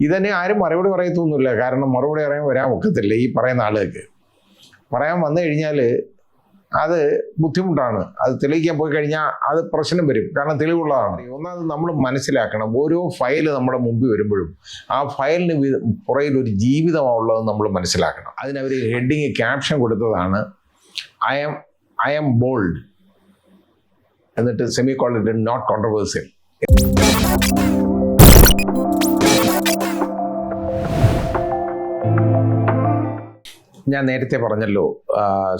ഇതന്നെ ആരും മറുപടി പറയത്തൊന്നുമില്ല. കാരണം മറുപടി പറയാൻ വരാൻ ഒക്കത്തില്ല ഈ പറയുന്ന ആളുകൾക്ക്. പറയാൻ വന്നു കഴിഞ്ഞാൽ അത് ബുദ്ധിമുട്ടാണ്. അത് തെളിയിക്കാൻ പോയി കഴിഞ്ഞാൽ അത് പ്രശ്നം വരും. കാരണം തെളിവുള്ളതാണ്. ഒന്നാമത് നമ്മൾ മനസ്സിലാക്കണം. ഓരോ ഫയൽ നമ്മുടെ മുമ്പിൽ വരുമ്പോഴും ആ ഫയലിന് പുറയിൽ ഒരു ജീവിതമുള്ളത് നമ്മൾ മനസ്സിലാക്കണം. അതിനവർ ഹെഡിങ് ക്യാപ്ഷൻ കൊടുത്തതാണ്. I'm I'm bold എന്നിട്ട് സെമി ക്വാളിറ്റി നോട്ട് കോൺട്രവേഴ്സ്യൽ ഞാൻ നേരത്തെ പറഞ്ഞല്ലോ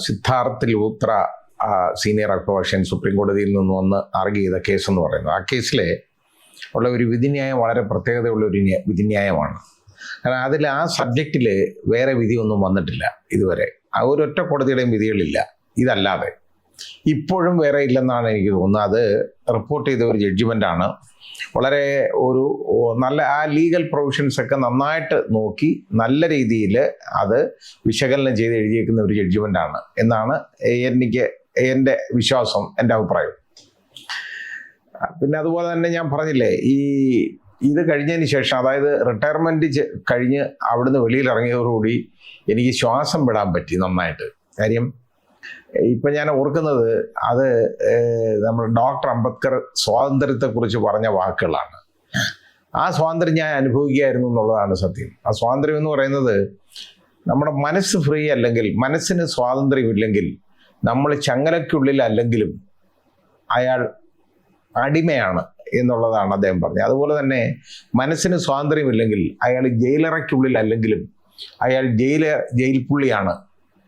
സിദ്ധാർത്ഥ് ലൂത്ര സീനിയർ അഭിഭാഷകൻ സുപ്രീം കോടതിയിൽ നിന്ന് വന്ന് ആർഗ്യ ചെയ്ത കേസ് എന്ന് പറയുന്നത്. ആ കേസിലെ ഉള്ള ഒരു വിധിന്യായം വളരെ പ്രത്യേകതയുള്ള ഒരു വിധിന്യായമാണ്. കാരണം അതിൽ ആ സബ്ജക്റ്റിൽ വേറെ വിധിയൊന്നും വന്നിട്ടില്ല ഇതുവരെ. ആ ഒരൊറ്റ കോടതിയുടെയും വിധികളില്ല. ഇതല്ലാതെ. ഇപ്പോഴും വേറെ ഇല്ലെന്നാണ് എനിക്ക് തോന്നുന്നത്. അത് റിപ്പോർട്ട് ചെയ്ത ഒരു ജഡ്ജിമെന്റാണ് വളരെ ഒരു നല്ല ആ ലീഗൽ പ്രൊവിഷൻസ് ഒക്കെ നന്നായിട്ട് നോക്കി നല്ല രീതിയിൽ അത് വിശകലനം ചെയ്ത് എഴുതിയേക്കുന്ന ഒരു ജഡ്ജിമെന്റാണ് എന്നാണ് എനിക്ക് എന്റെ വിശ്വാസം എന്റെ അഭിപ്രായം. പിന്നെ അതുപോലെ തന്നെ ഞാൻ പറഞ്ഞില്ലേ ഈ ഇത് കഴിഞ്ഞതിന് ശേഷം അതായത് റിട്ടയർമെന്റ് കഴിഞ്ഞ് അവിടുന്ന് വെളിയിൽ ഇറങ്ങിയതോടുകൂടി എനിക്ക് ശ്വാസം വിടാൻ പറ്റി നന്നായിട്ട്. കാര്യം ഇപ്പം ഞാൻ ഓർക്കുന്നത് അത് നമ്മൾ ഡോക്ടർ അംബേദ്കർ സ്വാതന്ത്ര്യത്തെക്കുറിച്ച് പറഞ്ഞ വാക്കുകളാണ്. ആ സ്വാതന്ത്ര്യം ഞാൻ അനുഭവിക്കുകയായിരുന്നു എന്നുള്ളതാണ് സത്യം. ആ സ്വാതന്ത്ര്യം എന്ന് പറയുന്നത് നമ്മുടെ മനസ്സ് ഫ്രീ അല്ലെങ്കിൽ മനസ്സിന് സ്വാതന്ത്ര്യമില്ലെങ്കിൽ നമ്മൾ ചങ്ങലയ്ക്കുള്ളിൽ അല്ലെങ്കിലും അയാൾ അടിമയാണ് എന്നുള്ളതാണ് അദ്ദേഹം പറഞ്ഞത്. അതുപോലെ തന്നെ മനസ്സിന് സ്വാതന്ത്ര്യമില്ലെങ്കിൽ അയാൾ ജയിലറയ്ക്കുള്ളിൽ അല്ലെങ്കിലും അയാൾ ജയില ജയിൽ പുള്ളിയാണ്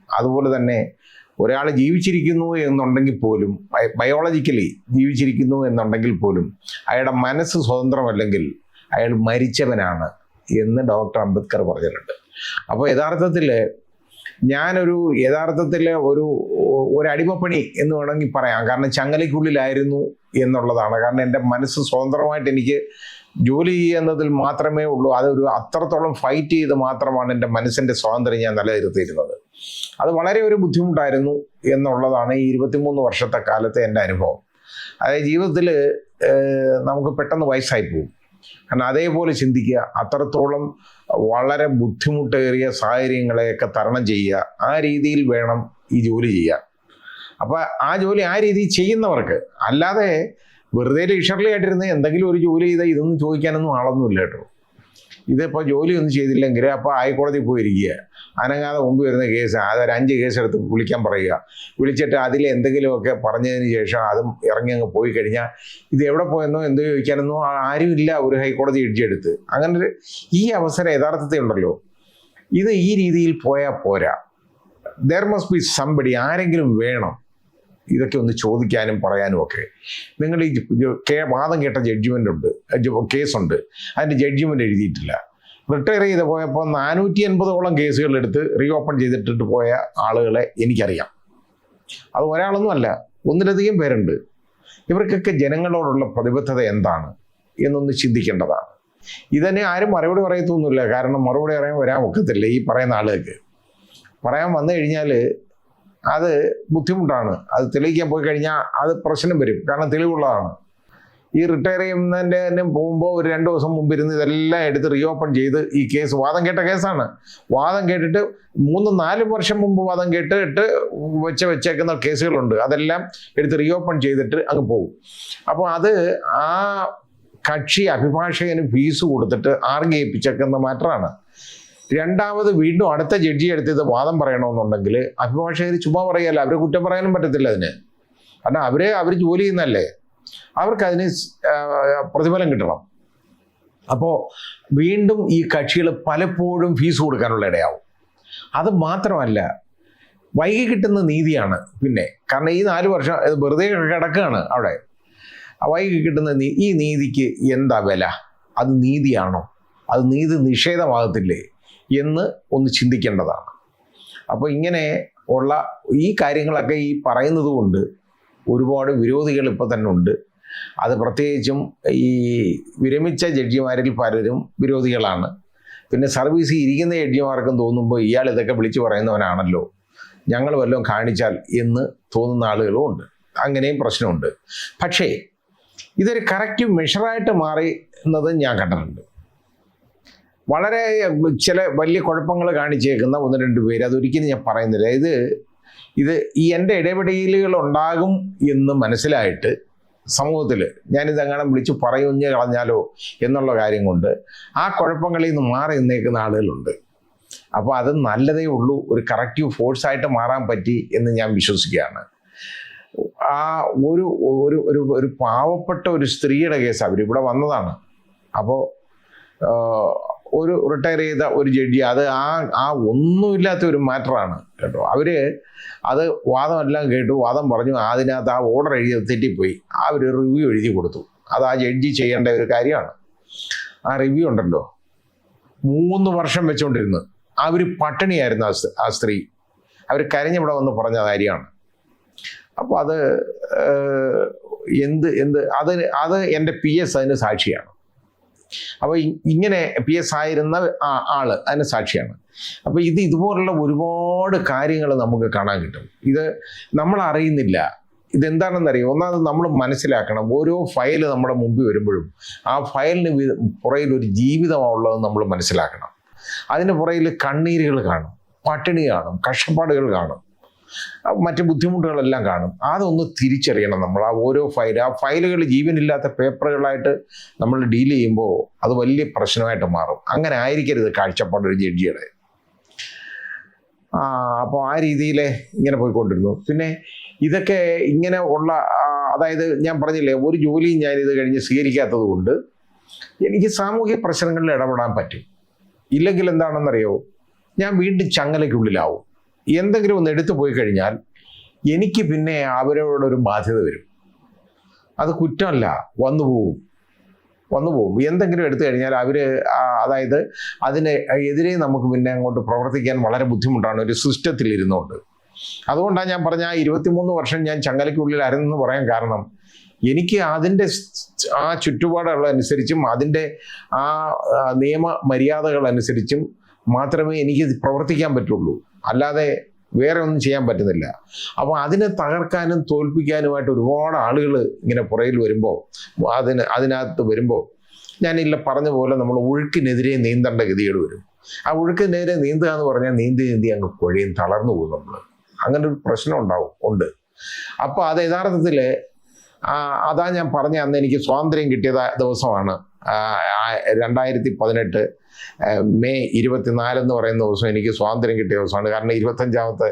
അതുപോലെ തന്നെ ഒരാൾ ജീവിച്ചിരിക്കുന്നു എന്നുണ്ടെങ്കിൽ പോലും ബയോളജിക്കലി ജീവിച്ചിരിക്കുന്നു എന്നുണ്ടെങ്കിൽ പോലും അയാളുടെ മനസ്സ് സ്വതന്ത്രമല്ലെങ്കിൽ അയാൾ മരിച്ചവനാണ് എന്ന് ഡോക്ടർ അംബേദ്കർ പറഞ്ഞിട്ടുണ്ട്. അപ്പോൾ യഥാർത്ഥത്തിൽ ഞാനൊരു യഥാർത്ഥത്തിൽ ഒരു ഒരു അടിമപ്പണി എന്ന് വേണമെങ്കിൽ പറയാം. കാരണം ചങ്ങലയ്ക്കുള്ളിലായിരുന്നു എന്നുള്ളതാണ്. കാരണം എന്റെ മനസ്സ് സ്വതന്ത്രമായിട്ട് എനിക്ക് ജോലി ചെയ്യുന്നതിൽ മാത്രമേ ഉള്ളൂ. അതൊരു അത്രത്തോളം ഫൈറ്റ് ചെയ്ത് മാത്രമാണ് എന്റെ മനസ്സിന്റെ സ്വാതന്ത്ര്യം ഞാൻ നിലനിർത്തിയിരുന്നത് അത് വളരെ ഒരു ബുദ്ധിമുട്ടായിരുന്നു എന്നുള്ളതാണ് ഈ ഇരുപത്തിമൂന്ന് വർഷത്തെ കാലത്തെ എന്റെ അനുഭവം. അതായത് ജീവിതത്തിൽ നമുക്ക് പെട്ടെന്ന് വയസ്സായി പോകും. കാരണം അതേപോലെ ചിന്തിക്കുക അത്രത്തോളം വളരെ ബുദ്ധിമുട്ടേറിയ സാഹചര്യങ്ങളെയൊക്കെ തരണം ചെയ്യുക ആ രീതിയിൽ വേണം ഈ ജോലി ചെയ്യാൻ അപ്പോൾ ആ ജോലി ആ രീതിയിൽ ചെയ്യുന്നവർക്ക് അല്ലാതെ വെറുതെ ലിഷറിലായിട്ടിരുന്ന് എന്തെങ്കിലും ഒരു ജോലി ചെയ്താൽ ഇതൊന്നും ചോദിക്കാനൊന്നും ആളൊന്നുമില്ല കേട്ടോ. ഇതിപ്പോൾ ജോലിയൊന്നും ചെയ്തില്ലെങ്കിൽ അപ്പോൾ ഹൈക്കോടതി പോയിരിക്കുക അനങ്ങാതെ മുമ്പ് വരുന്ന കേസ് അതൊരു അഞ്ച് കേസ് എടുത്ത് വിളിക്കാൻ പറയുക. വിളിച്ചിട്ട് അതിൽ എന്തെങ്കിലുമൊക്കെ പറഞ്ഞതിന് ശേഷം അതും ഇറങ്ങി അങ്ങ് പോയി കഴിഞ്ഞാൽ ഇത് എവിടെ പോയെന്നോ എന്തോ ചോദിക്കാനെന്നോ ആരും ഇല്ല ഒരു ഹൈക്കോടതി ജഡ്ജി എടുത്ത്. അങ്ങനെ ഒരു ഈ അവസരം യഥാർത്ഥത്തിൽ ഉണ്ടല്ലോ. ഇത് ഈ രീതിയിൽ പോയാൽ പോരാ. ദർ മസ്റ്റ് ബി സംബടി ആരെങ്കിലും വേണം. ഇതൊക്കെ ഒന്ന് ചോദിക്കാനും പറയാനും ഒക്കെ. നിങ്ങൾ ഈ കേ- വാദം കേട്ട ജഡ്ജ്മെന്റ് ഉണ്ട്. കേസ് കേസുണ്ട്. അതിന്റെ ജഡ്ജ്മെന്റ് എഴുതിയിട്ടില്ല. റിട്ടയർ ചെയ്ത് പോയപ്പോൾ നാനൂറ്റി എൺപതോളം കേസുകൾ എടുത്ത് റീഓപ്പൺ ചെയ്തിട്ടിട്ട് പോയ ആളുകളെ എനിക്കറിയാം. അത് ഒരാളൊന്നും അല്ല ഒന്നിലധികം പേരുണ്ട്. ഇവർക്കൊക്കെ ജനങ്ങളോടുള്ള പ്രതിബദ്ധത എന്താണ് എന്നൊന്ന് ചിന്തിക്കേണ്ടതാണ്. ഇതന്നെ ആരും മറുപടി പറയത്തൊന്നുമില്ല. കാരണം മറുപടി പറയാൻ വരാൻ ഒക്കത്തില്ല ഈ പറയുന്ന ആളുകൾക്ക്. പറയാൻ വന്നു കഴിഞ്ഞാൽ അത് ബുദ്ധിമുട്ടാണ്. അത് തെളിയിക്കാൻ പോയി കഴിഞ്ഞാൽ അത് പ്രശ്നം വരും. കാരണം തെളിവുള്ളതാണ്. ഈ റിട്ടയർ ചെയ്യുന്നതിന്റെ പോകുമ്പോൾ ഒരു രണ്ട് ദിവസം മുമ്പ് ഇരുന്ന് ഇതെല്ലാം എടുത്ത് റീഓപ്പൺ ചെയ്ത് ഈ കേസ് വാദം കേട്ട കേസാണ് വാദം കേട്ടിട്ട് മൂന്ന് നാല് വർഷം മുമ്പ് വാദം കേട്ടിട്ട് വെച്ച് വെച്ചേക്കുന്ന കേസുകളുണ്ട്. അതെല്ലാം എടുത്ത് റീഓപ്പൺ ചെയ്തിട്ട് അങ്ങ് പോകും. അപ്പോൾ അത് ആ കക്ഷി അഭിഭാഷകന് ഫീസ് കൊടുത്തിട്ട് ആർഗയിപ്പിച്ചേക്കുന്ന മാറ്ററാണ് രണ്ടാമത് വീണ്ടും അടുത്ത ജഡ്ജി എടുത്തത് വാദം പറയണമെന്നുണ്ടെങ്കിൽ അഭിഭാഷകർ ചുമ്മാ പറയല്ല? അവരെ കുറ്റം പറയാനും പറ്റത്തില്ല അതിന്. കാരണം അവരെ അവർ ജോലി ചെയ്യുന്നല്ലേ അവർക്ക് അതിന് പ്രതിഫലം കിട്ടണം. അപ്പോൾ വീണ്ടും ഈ കക്ഷികൾ പലപ്പോഴും ഫീസ് കൊടുക്കാനുള്ള ഇടയാവും. അത് മാത്രമല്ല വൈകി കിട്ടുന്ന നീതിയാണ് പിന്നെ. കാരണം ഈ നാല് വർഷം വെറുതെ കിടക്കുകയാണ് അവിടെ. വൈകി കിട്ടുന്ന ഈ നീതിക്ക് എന്താ വില? അത് നീതിയാണോ? അത് നീതി നിഷേധമാകത്തില്ലേ? എന്ന് ഒന്ന് ചിന്തിക്കേണ്ടതാണ്. അപ്പോൾ ഇങ്ങനെ ഉള്ള ഈ കാര്യങ്ങളൊക്കെ ഈ പറയുന്നത് കൊണ്ട് ഒരുപാട് വിരോധികൾ ഇപ്പോൾ തന്നെ ഉണ്ട്. അത് പ്രത്യേകിച്ചും ഈ വിരമിച്ച ജഡ്ജിമാരിൽ പലരും വിരോധികളാണ്. പിന്നെ സർവീസ് ഇരിക്കുന്ന ജഡ്ജിമാർക്കും തോന്നുമ്പോൾ ഇയാൾ ഇതൊക്കെ വിളിച്ചു പറയുന്നവനാണല്ലോ. ഞങ്ങൾ വല്ലതും കാണിച്ചാൽ എന്ന് തോന്നുന്ന ആളുകളും ഉണ്ട്. അങ്ങനെയും പ്രശ്നമുണ്ട്. പക്ഷേ ഇതൊരു കറക്റ്റ് മെഷറായിട്ട് മാറി എന്നത് ഞാൻ കണ്ടിട്ടുണ്ട്. വളരെ ചില വലിയ കുഴപ്പങ്ങൾ കാണിച്ചേക്കുന്ന ഒന്ന് രണ്ട് പേര്. അതൊരിക്കലും ഞാൻ പറയുന്നില്ല. ഇത് ഇത് ഈ എന്റെ ഇടപെടലുകൾ ഉണ്ടാകും എന്ന് മനസ്സിലായിട്ട് സമൂഹത്തിൽ ഞാനിത് അങ്ങനെ വിളിച്ച് പറയുഞ്ഞ് കളഞ്ഞാലോ എന്നുള്ള കാര്യം കൊണ്ട് ആ കുഴപ്പങ്ങളിൽ നിന്ന് മാറി നിന്നേക്കുന്ന ആളുകളുണ്ട്. അപ്പോൾ അത് നല്ലതേ ഉള്ളൂ. ഒരു കറക്റ്റീവ് ഫോഴ്സായിട്ട് മാറാൻ പറ്റി എന്ന് ഞാൻ വിശ്വസിക്കുകയാണ്. ആ ഒരു ഒരു ഒരു ഒരു പാവപ്പെട്ട ഒരു സ്ത്രീയുടെ കേസ് അവരിവിടെ വന്നതാണ്. അപ്പോൾ ഒരു റിട്ടയർ ചെയ്ത ഒരു ജഡ്ജി അത് ആ ആ ഒന്നുമില്ലാത്ത ഒരു മാറ്ററാണ് കേട്ടോ. അവർ അത് വാദമെല്ലാം കേട്ടു വാദം പറഞ്ഞു അതിനകത്ത് ആ ഓർഡർ എഴുതി തെറ്റിപ്പോയി. ആ ഒരു റിവ്യൂ എഴുതി കൊടുത്തു. അത് ആ ജഡ്ജി ചെയ്യേണ്ട ഒരു കാര്യമാണ്. ആ റിവ്യൂ ഉണ്ടല്ലോ. മൂന്ന് വർഷം വെച്ചുകൊണ്ടിരുന്നു അവർ പട്ടിണിയായിരുന്നു ആ സ്ത്രീ. അവർ കരഞ്ഞിവിടെ വന്ന് പറഞ്ഞ കാര്യമാണ്. അപ്പോൾ അത് എന്ത് എന്ത് അത് അത് എന്റെ പി എസ് അതിന് സാക്ഷിയാണ്. അപ്പോൾ ഇങ്ങനെ പി എസ് ആയിരുന്ന ആൾ അതിന് സാക്ഷിയാണ്. അപ്പോൾ ഇത് ഇതുപോലുള്ള ഒരുപാട് കാര്യങ്ങൾ നമുക്ക് കാണാൻ കിട്ടും. ഇത് നമ്മൾ അറിയുന്നില്ല. ഇതെന്താണെന്നറിയോ? ഒന്നാമത് നമ്മൾ മനസ്സിലാക്കണം. ഓരോ ഫയൽ നമ്മുടെ മുമ്പിൽ വരുമ്പോഴും ആ ഫയലിന് പുറയിൽ ഒരു ജീവിതമാണുള്ളതെന്ന് നമ്മൾ മനസ്സിലാക്കണം. അതിന് പുറയിൽ കണ്ണീരുകൾ കാണും. പട്ടിണി കാണും. കഷ്ടപ്പാടുകൾ കാണും. മറ്റ് ബുദ്ധിമുട്ടുകളെല്ലാം കാണും. അതൊന്ന് തിരിച്ചറിയണം നമ്മൾ. ആ ഓരോ ഫയൽ ആ ഫയലുകൾ ജീവനില്ലാത്ത പേപ്പറുകളായിട്ട് നമ്മൾ ഡീൽ ചെയ്യുമ്പോൾ അത് വലിയ പ്രശ്നമായിട്ട് മാറും. അങ്ങനെ ആയിരിക്കരുത് കാഴ്ചപ്പാട് ഒരു ജഡ്ജിയുടെ. ആ അപ്പോൾ ആ രീതിയിൽ ഇങ്ങനെ പോയിക്കൊണ്ടിരുന്നു. പിന്നെ ഇതൊക്കെ ഇങ്ങനെ ഉള്ള അതായത് ഞാൻ പറഞ്ഞില്ലേ ഒരു ജോലിയും ഞാൻ ഇത് കഴിഞ്ഞ് സ്വീകരിക്കാത്തത് കൊണ്ട് എനിക്ക് സാമൂഹ്യ പ്രശ്നങ്ങളിൽ ഇടപെടാൻ പറ്റും. ഇല്ലെങ്കിൽ എന്താണെന്നറിയോ ഞാൻ വീണ്ടും ചങ്ങലയ്ക്കുള്ളിലാവും. എന്തെങ്കിലും ഒന്ന് എടുത്തു പോയി കഴിഞ്ഞാൽ എനിക്ക് പിന്നെ അവരോടൊരു ബാധ്യത വരും. അത് കുറ്റമല്ല വന്നു പോകും വന്നു പോകും എന്തെങ്കിലും എടുത്തു കഴിഞ്ഞാൽ അവർ അതായത് അതിന് എതിരെ നമുക്ക് പിന്നെ അങ്ങോട്ട് പ്രവർത്തിക്കാൻ വളരെ ബുദ്ധിമുട്ടാണ്. ഒരു സിസ്റ്റത്തിൽ ഇരുന്നുകൊണ്ട് അതുകൊണ്ടാണ് ഞാൻ പറഞ്ഞ ആ ഇരുപത്തിമൂന്ന് വർഷം ഞാൻ ചങ്ങലയ്ക്കുള്ളിലായിരുന്നെന്ന് പറയാൻ കാരണം എനിക്ക് അതിന്റെ ആ ചുറ്റുപാടുകളനുസരിച്ചും അതിന്റെ ആ, നിയമ മര്യാദകൾ അനുസരിച്ചും മാത്രമേ എനിക്ക് പ്രവർത്തിക്കാൻ പറ്റുള്ളൂ. അല്ലാതെ വേറെ ഒന്നും ചെയ്യാൻ പറ്റുന്നില്ല. അപ്പോൾ അതിനെ തകർക്കാനും തോൽപ്പിക്കാനുമായിട്ട് ഒരുപാട് ആളുകൾ ഇങ്ങനെ പുറയിൽ വരുമ്പോൾ അതിന് അതിനകത്ത് വരുമ്പോൾ ഞാനില്ല പറഞ്ഞ പോലെ നമ്മൾ ഒഴുക്കിനെതിരെ നീന്തേണ്ട ഗതികൾ വരും. ആ ഒഴുക്കിനെതിരെ നീന്തുക എന്ന് പറഞ്ഞാൽ നീന്തി നീന്തി അങ്ങ് കുഴയും തളർന്നു പോകും നമ്മൾ അങ്ങനെ ഒരു പ്രശ്നം ഉണ്ടാവും ഉണ്ട്. അപ്പോൾ അത് യഥാർത്ഥത്തിൽ അതാ ഞാൻ പറഞ്ഞ അന്ന് എനിക്ക് സ്വാതന്ത്ര്യം കിട്ടിയ ദിവസമാണ് രണ്ടായിരത്തി പതിനെട്ട് മെയ് ഇരുപത്തിനാല് എന്ന് പറയുന്ന ദിവസം എനിക്ക് സ്വാതന്ത്ര്യം കിട്ടിയ ദിവസമാണ്. കാരണം ഇരുപത്തഞ്ചാമത്തെ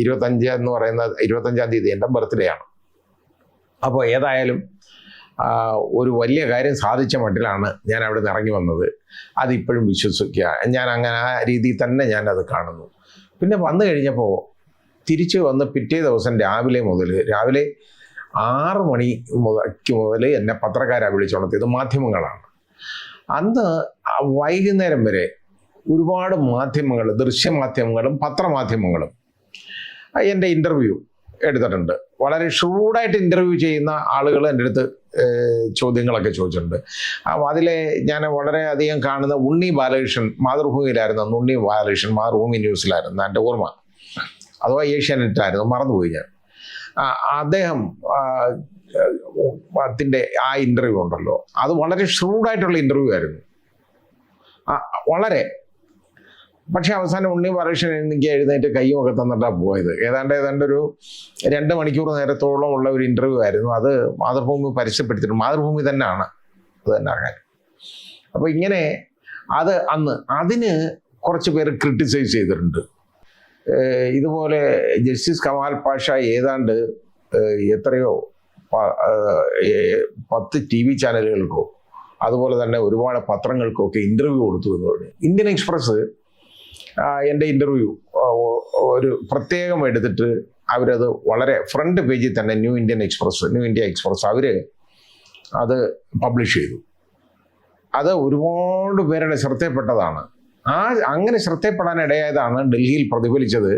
ഇരുപത്തഞ്ച് എന്ന് പറയുന്ന ഇരുപത്തഞ്ചാം തീയതി എന്റെ ബർത്ത്ഡേ ആണ്. അപ്പോൾ ഏതായാലും ഒരു വലിയ കാര്യം സാധിച്ച മട്ടിലാണ് ഞാൻ അവിടെ നിന്ന് ഇറങ്ങി വന്നത്. അതിപ്പോഴും വിശ്വസിക്കുക. ഞാൻ അങ്ങനെ ആ രീതിയിൽ തന്നെ ഞാൻ അത് കാണുന്നു. പിന്നെ വന്നു കഴിഞ്ഞപ്പോൾ തിരിച്ച് വന്ന് പിറ്റേ ദിവസം രാവിലെ മുതൽ രാവിലെ ആറ് മണി മുതൽക്ക് മുതൽ എന്നെ പത്രക്കാരാണ് വിളിച്ചുണർത്തിയത്. മാധ്യമങ്ങളാണ്. അന്ന് വൈകുന്നേരം വരെ ഒരുപാട് മാധ്യമങ്ങൾ ദൃശ്യമാധ്യമങ്ങളും പത്രമാധ്യമങ്ങളും എന്റെ ഇന്റർവ്യൂ എടുത്തിട്ടുണ്ട്. വളരെ ഷൂഡായിട്ട് ഇന്റർവ്യൂ ചെയ്യുന്ന ആളുകൾ എന്റെ അടുത്ത് ചോദ്യങ്ങളൊക്കെ ചോദിച്ചിട്ടുണ്ട്. അതിലെ ഞാൻ വളരെയധികം കാണുന്ന ഉണ്ണി ബാലകൃഷ്ണൻ മാതൃഭൂമിയിലായിരുന്നു ഉണ്ണി ബാലകൃഷ്ണൻ മാതൃഭൂമി ന്യൂസിലായിരുന്നു എന്റെ ഓർമ്മ. അഥവാ ഏഷ്യാനെറ്റായിരുന്നു മറന്നുപോയി ഞാൻ. അദ്ദേഹം അതിന്റെ ആ ഇന്റർവ്യൂ ഉണ്ടല്ലോ. അത് വളരെ ഷ്രൂഡായിട്ടുള്ള ഇന്റർവ്യൂ ആയിരുന്നു. വളരെ. പക്ഷേ അവസാനം ഉണ്ണി ബാലകൃഷ്ണൻ എനിക്ക് എഴുന്നേറ്റ് കൈയുമൊക്കെ തന്നിട്ടാണ് പോയത്. ഏതാണ്ട് ഏതാണ്ട് ഒരു രണ്ട് മണിക്കൂർ നേരത്തോളം ഉള്ള ഒരു ഇന്റർവ്യൂ ആയിരുന്നു. അത് മാതൃഭൂമി പരസ്യപ്പെടുത്തിയിട്ടുണ്ട് മാതൃഭൂമി തന്നെയാണ്. അത് തന്നെ കാര്യം അപ്പോൾ ഇങ്ങനെ അത് അന്ന് അതിന് കുറച്ച് പേര് ക്രിട്ടിസൈസ് ചെയ്തിട്ടുണ്ട്. ഇതുപോലെ ജസ്റ്റിസ് കമാൽ പാഷ ഏതാണ്ട് എത്രയോ പത്ത് ടി വി ചാനലുകൾക്കോ അതുപോലെ തന്നെ ഒരുപാട് പത്രങ്ങൾക്കോ ഒക്കെ ഇന്റർവ്യൂ കൊടുത്തു എന്ന് പറഞ്ഞു. ഇന്ത്യൻ എക്സ്പ്രസ് എന്റെ ഇന്റർവ്യൂ ഒരു പ്രത്യേകം എടുത്തിട്ട് അവരത് വളരെ ഫ്രണ്ട് പേജിൽ തന്നെ New Indian Express New India Express അവർ അത് പബ്ലിഷ് ചെയ്തു. അത് ഒരുപാട് പേരുടെ ശ്രദ്ധയിൽപ്പെട്ടതാണ്. ആ അങ്ങനെ ശ്രദ്ധയിൽപ്പെടാൻ ഇടയായതാണ് ഡൽഹിയിൽ പ്രതിഫലിച്ചത്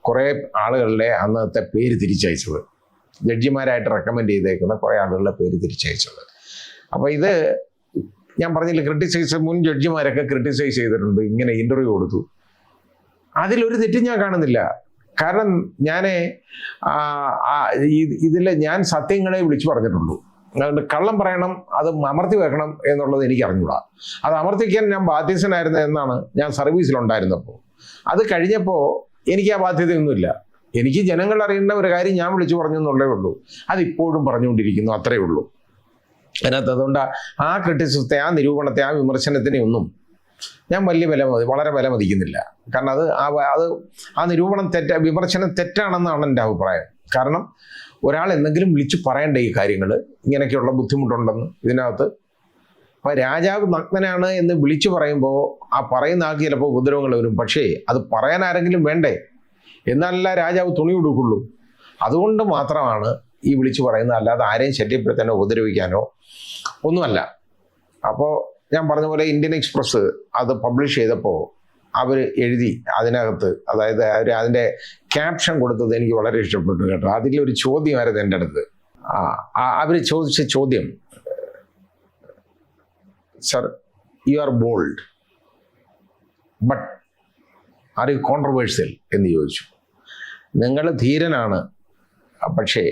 കുറേ ആളുകളുടെ അന്നത്തെ പേര് തിരിച്ചയച്ചത്. ജഡ്ജിമാരായിട്ട് റെക്കമെൻഡ് ചെയ്തേക്കുന്ന കുറേ ആളുകളുടെ പേര് തിരിച്ചയച്ചത്. അപ്പോൾ ഇത് ഞാൻ പറഞ്ഞില്ല ക്രിട്ടിസൈസ് മുൻ ജഡ്ജിമാരൊക്കെ ക്രിട്ടിസൈസ് ചെയ്തിട്ടുണ്ട് ഇങ്ങനെ ഇന്റർവ്യൂ കൊടുത്തു. അതിലൊരു തെറ്റും ഞാൻ കാണുന്നില്ല. കാരണം ഞാൻ ഇതിൽ ഞാൻ സത്യങ്ങളെ വിളിച്ചു പറഞ്ഞിട്ടുള്ളൂ. അതുകൊണ്ട് കള്ളം പറയണം അത് അമർത്തി വെക്കണം എന്നുള്ളത് എനിക്ക് അറിഞ്ഞൂടാ അത് അമർത്തിക്കാൻ ഞാൻ ബാധ്യസ്ഥനായിരുന്നു എന്നാണ് ഞാൻ സർവീസിലുണ്ടായിരുന്നപ്പോൾ അത് കഴിഞ്ഞപ്പോൾ എനിക്ക് ആ ബാധ്യതയൊന്നുമില്ല. എനിക്ക് ജനങ്ങൾ അറിയേണ്ട ഒരു കാര്യം ഞാൻ വിളിച്ചു പറഞ്ഞു എന്നുള്ളേ ഉള്ളൂ. അതിപ്പോഴും പറഞ്ഞുകൊണ്ടിരിക്കുന്നു അത്രേ ഉള്ളൂ. അതിനകത്ത് അതുകൊണ്ട് ആ ക്രിറ്റിസിസത്തെ ആ നിരൂപണത്തെ ആ വിമർശനത്തിനെ ഒന്നും ഞാൻ വലിയ വില മതി വളരെ വില മതിക്കുന്നില്ല. കാരണം അത് ആ അത് ആ നിരൂപണം തെറ്റ വിമർശനം തെറ്റാണെന്നാണ് എന്റെ അഭിപ്രായം. കാരണം ഒരാൾ എന്തെങ്കിലും വിളിച്ചു പറയണ്ട ഈ കാര്യങ്ങൾ ഇങ്ങനെയൊക്കെയുള്ള ബുദ്ധിമുട്ടുണ്ടെന്ന് ഇതിനകത്ത്. അപ്പോൾ രാജാവ് നഗ്നനാണ് എന്ന് വിളിച്ചു പറയുമ്പോൾ ആ പറയുന്ന ആൾക്ക് ചിലപ്പോൾ ഉപദ്രവങ്ങൾ വരും. പക്ഷേ അത് പറയാൻ ആരെങ്കിലും വേണ്ടേ? എന്നാലല്ല രാജാവ് തുണി ഉടുക്കുള്ളൂ. അതുകൊണ്ട് മാത്രമാണ് ഈ വിളിച്ചു പറയുന്നത്. അല്ലാതെ ആരെയും ശല്യപ്പെടുത്താനോ ഉപദ്രവിക്കാനോ ഒന്നുമല്ല. അപ്പോൾ ഞാൻ പറഞ്ഞ പോലെ ഇന്ത്യൻ എക്സ്പ്രസ് അത് പബ്ലിഷ് ചെയ്തപ്പോൾ അവർ എഴുതി അതിനകത്ത്. അതായത് അവർ അതിന്റെ ക്യാപ്ഷൻ കൊടുത്തത് എനിക്ക് വളരെ ഇഷ്ടപ്പെട്ടു കേട്ടോ. അതിലൊരു ചോദ്യമായിരുന്നു എന്റെ അടുത്ത്. അവർ ചോദിച്ച ചോദ്യം sir you are bold but are you controversial എന്ന് ചോദിച്ചു. നിങ്ങൾ ധീരനാണ് പക്ഷേ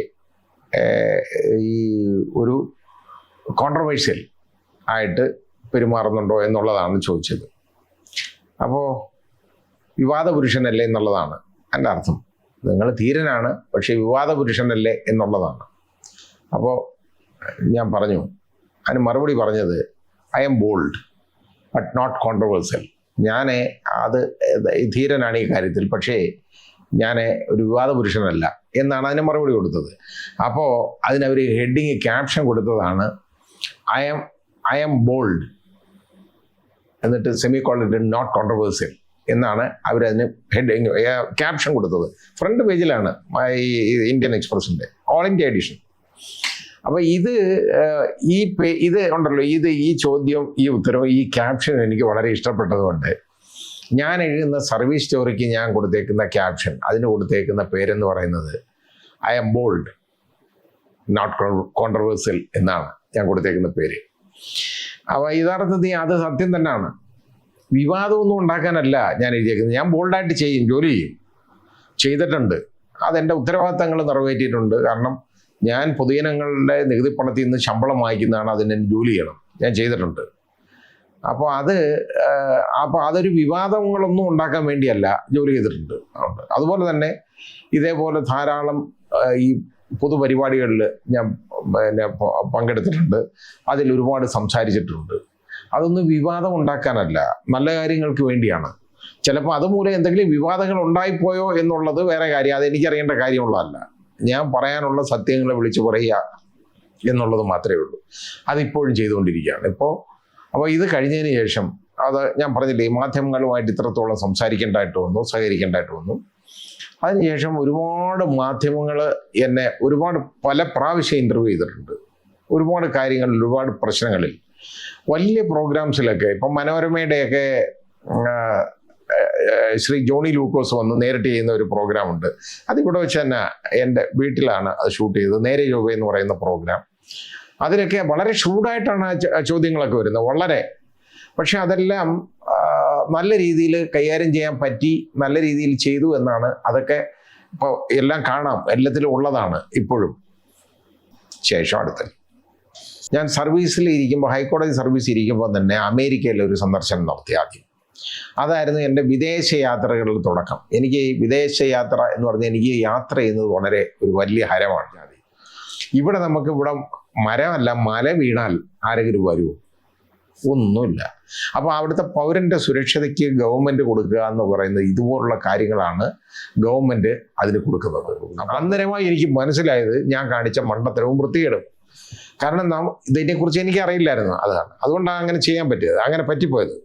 ഈ ഒരു കോൺട്രവേഴ്സ്യൽ ആയിട്ട് പെരുമാറുന്നുണ്ടോ എന്നുള്ളതാണ് ചോദിച്ചത്. അപ്പോൾ വിവാദ പുരുഷനല്ലേ എന്നുള്ളതാണ് എന്റെ അർത്ഥം. നിങ്ങൾ ധീരനാണ് പക്ഷേ വിവാദ പുരുഷനല്ലേ എന്നുള്ളതാണ്. അപ്പോൾ ഞാൻ പറഞ്ഞു അതിന് മറുപടി പറഞ്ഞത് I'm bold but not controversial ഞാൻ അത് ധീരനാണ് ഈ കാര്യത്തിൽ പക്ഷേ ഞാൻ ഒരു വിവാദ പുരുഷനല്ല എന്നാണ് അതിന് മറുപടി കൊടുത്തത്. അപ്പോൾ അതിനവർ ഹെഡിങ് ക്യാപ്ഷൻ കൊടുത്തതാണ് I'm I'm bold എന്നിട്ട് സെമി കോളിട്ട് നോട്ട് കോൺട്രവേഴ്സ്യൽ എന്നാണ് അവരതിന് ഹെഡ് ക്യാപ്ഷൻ കൊടുത്തത്. ഫ്രണ്ട് പേജിലാണ് ഇന്ത്യൻ എക്സ്പ്രസിന്റെ ഓൾ ഇന്ത്യ എഡിഷൻ അപ്പോൾ ഇത് ഈ ഇത് ഉണ്ടല്ലോ ഇത് ഈ ചോദ്യം ഈ ഉത്തരവും ഈ ക്യാപ്ഷൻ എനിക്ക് വളരെ ഇഷ്ടപ്പെട്ടതുകൊണ്ട് ഞാൻ എഴുതുന്ന സർവീസ് സ്റ്റോറിക്ക് ഞാൻ കൊടുത്തേക്കുന്ന ക്യാപ്ഷൻ അതിന് കൊടുത്തേക്കുന്ന പേരെന്ന് പറയുന്നത് I'm bold not controversial എന്നാണ് ഞാൻ കൊടുത്തേക്കുന്ന പേര്. അപ്പോൾ യഥാർത്ഥത്തിൽ അത് സത്യം തന്നെയാണ്. വിവാദമൊന്നും ഉണ്ടാക്കാനല്ല ഞാൻ എഴുതിയേക്കുന്നത്. ഞാൻ ബോൾഡായിട്ട് ചെയ്യും ജോലി ചെയ്യും. ചെയ്തിട്ടുണ്ട്. അതെന്റെ ഉത്തരവാദിത്തങ്ങൾ നിറവേറ്റിയിട്ടുണ്ട്. കാരണം ഞാൻ പൊതുജനങ്ങളുടെ നികുതി പണത്തിൽ നിന്ന് ശമ്പളം വാങ്ങിക്കുന്നതാണ് അതിന് ജോലി ചെയ്യണം. ഞാൻ ചെയ്തിട്ടുണ്ട്. അപ്പോൾ അത് അപ്പോൾ അതൊരു വിവാദങ്ങളൊന്നും ഉണ്ടാക്കാൻ വേണ്ടിയല്ല ജോലി ചെയ്തിട്ടുണ്ട്. അതുപോലെ തന്നെ ഇതേപോലെ ധാരാളം ഈ പൊതുപരിപാടികളിൽ ഞാൻ പിന്നെ പങ്കെടുത്തിട്ടുണ്ട്. അതിൽ ഒരുപാട് സംസാരിച്ചിട്ടുണ്ട്. അതൊന്നും വിവാദം ഉണ്ടാക്കാനല്ല. നല്ല കാര്യങ്ങൾക്ക് വേണ്ടിയാണ്. ചിലപ്പോൾ അതുമൂലം എന്തെങ്കിലും വിവാദങ്ങൾ ഉണ്ടായിപ്പോയോ എന്നുള്ളത് വേറെ കാര്യം. അത് എനിക്കറിയേണ്ട കാര്യമുള്ളതല്ല. ഞാൻ പറയാനുള്ള സത്യങ്ങളെ വിളിച്ചു പറയുക എന്നുള്ളത് മാത്രമേ ഉള്ളൂ. അതിപ്പോഴും ചെയ്തുകൊണ്ടിരിക്കുകയാണ്. ഇപ്പോൾ അപ്പോൾ ഇത് കഴിഞ്ഞതിന് ശേഷം അത് ഞാൻ പറഞ്ഞില്ലേ മാധ്യമങ്ങളുമായിട്ട് ഇത്രത്തോളം സംസാരിക്കേണ്ടതായിട്ട് വന്നു സഹകരിക്കേണ്ടതായിട്ട് വന്നു. അതിനുശേഷം ഒരുപാട് മാധ്യമങ്ങൾ എന്നെ ഒരുപാട് പല പ്രാവശ്യം ഇന്റർവ്യൂ ചെയ്തിട്ടുണ്ട്. ഒരുപാട് കാര്യങ്ങളിൽ ഒരുപാട് പ്രശ്നങ്ങളിൽ. വലിയ പ്രോഗ്രാംസിലൊക്കെ ഇപ്പം മനോരമയുടെയൊക്കെ ശ്രീ ജോണി ലൂക്കോസ് വന്ന് നേരിട്ട് ചെയ്യുന്ന ഒരു പ്രോഗ്രാം ഉണ്ട്. അതിവിടെ വെച്ച് തന്നെ എന്റെ വീട്ടിലാണ് അത് ഷൂട്ട് ചെയ്തത്. നേരെ ചൊവ്വ എന്ന് പറയുന്ന പ്രോഗ്രാം അതിലൊക്കെ വളരെ ഷൂഡായിട്ടാണ് ചോദ്യങ്ങളൊക്കെ വരുന്നത്. വളരെ. പക്ഷെ അതെല്ലാം നല്ല രീതിയിൽ കൈകാര്യം ചെയ്യാൻ പറ്റി നല്ല രീതിയിൽ ചെയ്തു എന്നാണ് അതൊക്കെ ഇപ്പോൾ എല്ലാം കാണാം എല്ലാത്തിലും ഉള്ളതാണ് ഇപ്പോഴും. ശേഷം അടുത്ത് ഞാൻ സർവീസിൽ ഇരിക്കുമ്പോൾ ഹൈക്കോടതി സർവീസ് ഇരിക്കുമ്പോൾ തന്നെ അമേരിക്കയിൽ ഒരു സന്ദർശനം നടത്തി ആദ്യം. അതായിരുന്നു എന്റെ വിദേശ യാത്രകളുടെ തുടക്കം. എനിക്ക് വിദേശ യാത്ര എന്ന് പറഞ്ഞാൽ എനിക്ക് യാത്ര ചെയ്യുന്നത് വളരെ ഒരു വലിയ ഹരമാണ്. ഇവിടെ നമുക്ക് ഇവിടെ മരമല്ല മല വീണാൽ ആരെങ്കിലും വരുമോ ഒന്നുമില്ല. അപ്പോൾ അവിടുത്തെ പൗരന്റെ സുരക്ഷതയ്ക്ക് ഗവൺമെന്റ് കൊടുക്കുക എന്ന് പറയുന്നത് ഇതുപോലുള്ള കാര്യങ്ങളാണ് ഗവൺമെന്റ് അതിന് കൊടുക്കുന്നത്. അന്നേരമായി എനിക്ക് മനസ്സിലായത് ഞാൻ കാണിച്ച മണ്ടത്തരവും വൃത്തികേടും. കാരണം നാം ഇതിനെക്കുറിച്ച് എനിക്ക് അറിയില്ലായിരുന്നു അതാണ്. അതുകൊണ്ടാണ് അങ്ങനെ ചെയ്യാൻ പറ്റിയത്. അങ്ങനെ പറ്റിപ്പോയത്.